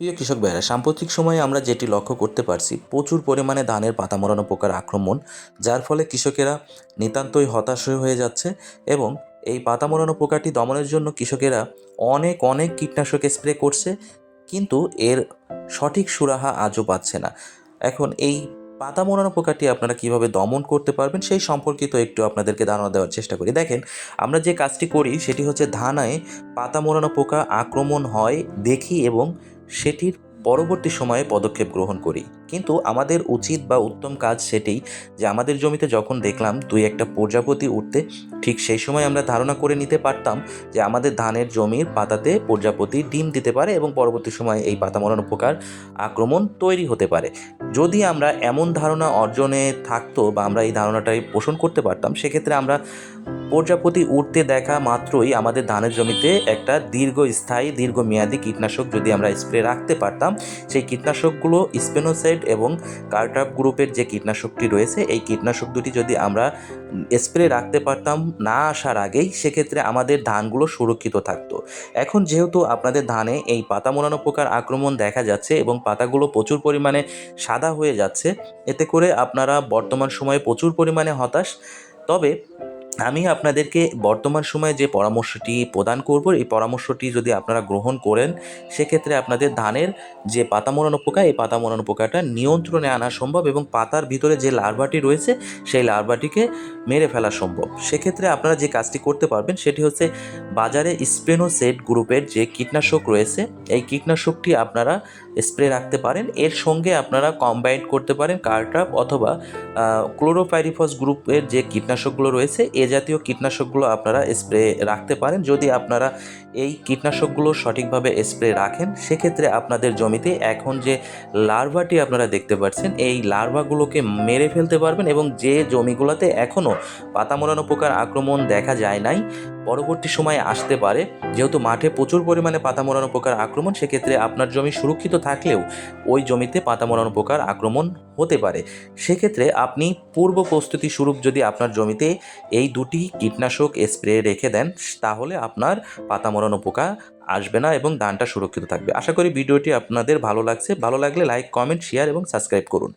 প্রিয় কৃষক ভাইরা সাম্প্রতিক সময়ে আমরা যেটি লক্ষ্য করতে পারছি, প্রচুর পরিমাণে ধানের পাতা মরানো পোকার আক্রমণ, যার ফলে কৃষকেরা নিতান্তই হতাশ হয়ে যাচ্ছে এবং এই পাতা মরানো পোকাটি দমনের জন্য কৃষকেরা অনেক অনেক কীটনাশক স্প্রে করছে, কিন্তু এর সঠিক সুরাহা আজও পাচ্ছে না। এখন এই পাতা মোড়ানো পোকাটি আপনারা কীভাবে দমন করতে পারবেন, সেই সম্পর্কিত একটু আপনাদেরকে ধারণা দেওয়ার চেষ্টা করি। দেখেন, আমরা যে কাজটি করি, সেটি হচ্ছে ধানায় পাতা মোড়ানো পোকা আক্রমণ হয় দেখি এবং সেটির পরবর্তী সময়ে পদক্ষেপ গ্রহণ করি। কিন্তু আমাদের উচিত বা উত্তম কাজ সেটিই যে আমাদের জমিতে যখন দেখলাম দুই একটা প্রজাপতি উঠতে, ঠিক সেই সময় আমরা ধারণা করে নিতে পারতাম যে আমাদের ধানের জমির পাতাতে প্রজাপতি ডিম দিতে পারে এবং পরবর্তী সময়ে এই পাতা মরানো পোকার আক্রমণ তৈরি হতে পারে। যদি আমরা এমন ধারণা অর্জনে থাকতো বা আমরা এই ধারণাটাই পোষণ করতে পারতাম, সেক্ষেত্রে আমরা প্রজাপতি উঠতে দেখা মাত্রই আমাদের ধানের জমিতে একটা দীর্ঘস্থায়ী, দীর্ঘমেয়াদী কীটনাশক যদি আমরা স্প্রে রাখতে পারতাম, সেই কীটনাশকগুলো স্পেনোসাইড এবং কার্টাপ গ্রুপের যে কীটনাশকটি রয়েছে, এই কীটনাশক দুটি যদি আমরা স্প্রে রাখতে পারতাম না আসার আগেই, সেক্ষেত্রে আমাদের ধানগুলো সুরক্ষিত থাকতো। এখন যেহেতু আপনাদের ধানে এই পাতা মোড়ানো পোকার আক্রমণ দেখা যাচ্ছে এবং পাতাগুলো প্রচুর পরিমাণে সাদা হয়ে যাচ্ছে, এতে করে আপনারা বর্তমান সময়ে প্রচুর পরিমাণে হতাশ। তবে আমি আপনাদেরকে বর্তমান সময়ে যে পরামর্শটি প্রদান করব, এই পরামর্শটি যদি আপনারা গ্রহণ করেন, সেক্ষেত্রে আপনাদের ধানের যে পাতা মোড়ানো পোকা, এই পাতা মোড়ানো পোকাটা নিয়ন্ত্রণে আনা সম্ভব এবং পাতার ভিতরে যে লার্ভাটি রয়েছে, সেই লার্ভাটিকে মেরে ফেলা সম্ভব। সেক্ষেত্রে আপনারা যে কাজটি করতে পারবেন, সেটি হচ্ছে বাজারে স্পেনোসেট গ্রুপের যে কীটনাশক রয়েছে, এই কীটনাশকটি আপনারা স্প্রে রাখতে পারেন। এর সঙ্গে আপনারা কম্বাইন্ড করতে পারেন কার্টাপ অথবা ক্লোরোফাইরিফস গ্রুপের যে কীটনাশকগুলো রয়েছে, এ জাতীয় কীটনাশকগুলো আপনারা স্প্রে রাখতে পারেন। যদি আপনারা এই কীটনাশকগুলো সঠিকভাবে স্প্রে রাখেন, সেক্ষেত্রে আপনাদের জমিতে এখন যে লার্ভাটি আপনারা দেখতে পাচ্ছেন, এই লার্ভাগুলোকে মেরে ফেলতে পারবেন এবং যে জমিগুলোতে এখনও পাতা মোড়ানো পোকার আক্রমণ দেখা যায় নাই পরবর্তী সময়ে আসতে পারে। যেহেতু মাঠে প্রচুর পরিমাণে পাতা মোড়ানো পোকার আক্রমণ, সেক্ষেত্রে আপনার জমি সুরক্ষিত থাকলেও ওই জমিতে পাতা মোড়ানো পোকার আক্রমণ হতে পারে। সেক্ষেত্রে আপনি পূর্ব প্রস্তুতি স্বরূপ যদি আপনার জমিতে এই দুটি কীটনাশক স্প্রে রেখে দেন, তাহলে আপনার পাতা মোড়ানো পোকা আসবে না এবং ধানটা সুরক্ষিত থাকবে। আশা করি ভিডিওটি আপনাদের ভালো লাগছে। ভালো লাগলে লাইক, কমেন্ট, শেয়ার এবং সাবস্ক্রাইব করুন।